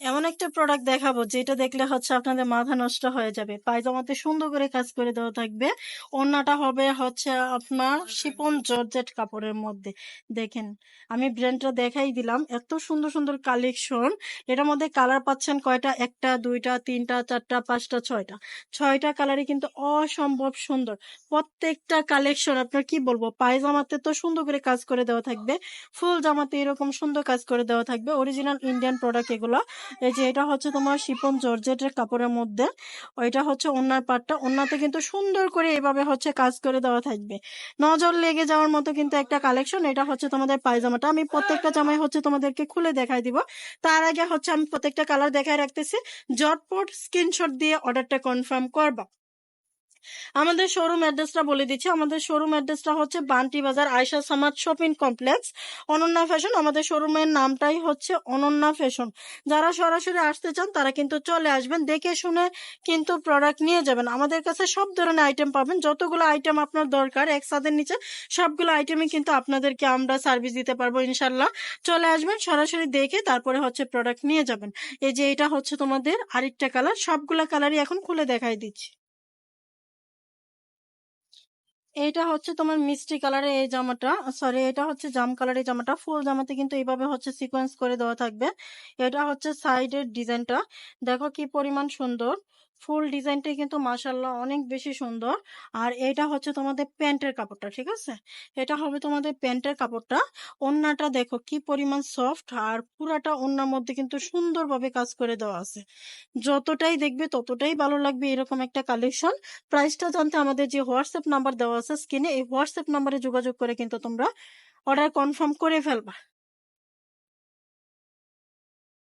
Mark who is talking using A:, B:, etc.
A: এমন একটা প্রোডাক্ট দেখাবো যেটা দেখলে হচ্ছে আপনাদের মাথা নষ্ট হয়ে যাবে। পায়জামাতে সুন্দর করে কাজ করে দেওয়া থাকবে। ওড়নাটা হবে হচ্ছে আপনার শিপন জর্জেট কাপড়ের মধ্যে। দেখেন আমি ব্র্যান্ডটা দেখাই দিলাম। এত সুন্দর সুন্দর কালেকশন এটার মধ্যে কালার পাচ্ছেন কয়টা? একটা দুইটা তিনটা চারটা পাঁচটা ছয়টা। ছয়টা কালারই কিন্তু অসম্ভব সুন্দর। প্রত্যেকটা কালেকশন আপনার কি বলব? পায়জামাতে তো সুন্দর করে কাজ করে দেওয়া থাকবে। ফুল জামাতে এরকম সুন্দর কাজ করে দেওয়া থাকবে। অরিজিনাল ইন্ডিয়ান প্রোডাক্ট এগুলো এই যে এটা হচ্ছে তোমার শিপন জর্জেটের কাপড়ের মধ্যে। ওইটা হচ্ছে ওনার পাটটা। ওনাতে কিন্তু সুন্দর করে এভাবে হচ্ছে কাজ করে দেওয়া থাকবে। নজর লেগে যাওয়ার মতো কিন্তু একটা কালেকশন। এটা হচ্ছে তোমাদের পায়জামাটা। আমি প্রত্যেকটা জামাই হচ্ছে তোমাদেরকে খুলে দেখাই দিব। তার আগে হচ্ছে আমি প্রত্যেকটা কালার দেখায় রাখতেছি। জটপট স্ক্রিনশট দিয়ে অর্ডারটা কনফার্ম করবা। আমাদের শোরুম অ্যাড্রেসটা বলে দিচ্ছি। আমাদের শোরুম অ্যাড্রেসটা হচ্ছে Banti Bazar Aysa Samad shopping complex Ananya fashion আমাদের শোরুমের নামটাই হচ্ছে অনন্যা ফ্যাশন যারা সরাসরি আসতে চান, তারা কিন্তু চলে আসবেন, দেখে শুনে কিন্তু প্রোডাক্ট নিয়ে যাবেন। আমাদের কাছে সব ধরনের আইটেম পাবেন, যতগুলো আইটেম আপনার দরকার এক ছাদের নিচে সবগুলো আইটেমই কিন্তু আপনাদেরকে আমরা সার্ভিস দিতে পারব ইনশাল্লাহ চলে আসবেন, সরাসরি দেখে তারপরে হচ্ছে প্রোডাক্ট নিয়ে যাবেন। এই যে এটা হচ্ছে তোমাদের আরেকটা কালার সবগুলা কালারই এখন খুলে দেখাই দিচ্ছি। এইটা হচ্ছে তোমার মিষ্টি কালারের এই জামাটা। সরি এটা হচ্ছে জাম কালারের জামাটা। ফুল জামাতে কিন্তু এইভাবে হচ্ছে সিকোয়েন্স করে দেওয়া থাকবে। এটা হচ্ছে সাইডের ডিজাইনটা দেখো কি পরিমাণ সুন্দর। ফুল ডিজাইনটাই কিন্তু মাসাল্লাহ অনেক বেশি সুন্দর। আর এটা হচ্ছে তোমাদের প্যান্টের কাপড়টা, ঠিক আছে? এটা হবে তোমাদের প্যান্টের কাপড়টা। ওন্নাটা দেখো কি পরিমাণ সফট আর পুরাটা ওন্নার মধ্যে কিন্তু সুন্দরভাবে কাজ করে দেওয়া আছে। যতটাই দেখবে ততটাই ভালো লাগবে এরকম একটা কালেকশন। প্রাইসটা জানতে আমাদের যে হোয়াটসঅ্যাপ নাম্বার দেওয়া আছে স্ক্রিনে, এই হোয়াটসঅ্যাপ নাম্বারে যোগাযোগ করে কিন্তু তোমরা অর্ডার কনফার্ম করে ফেলবা।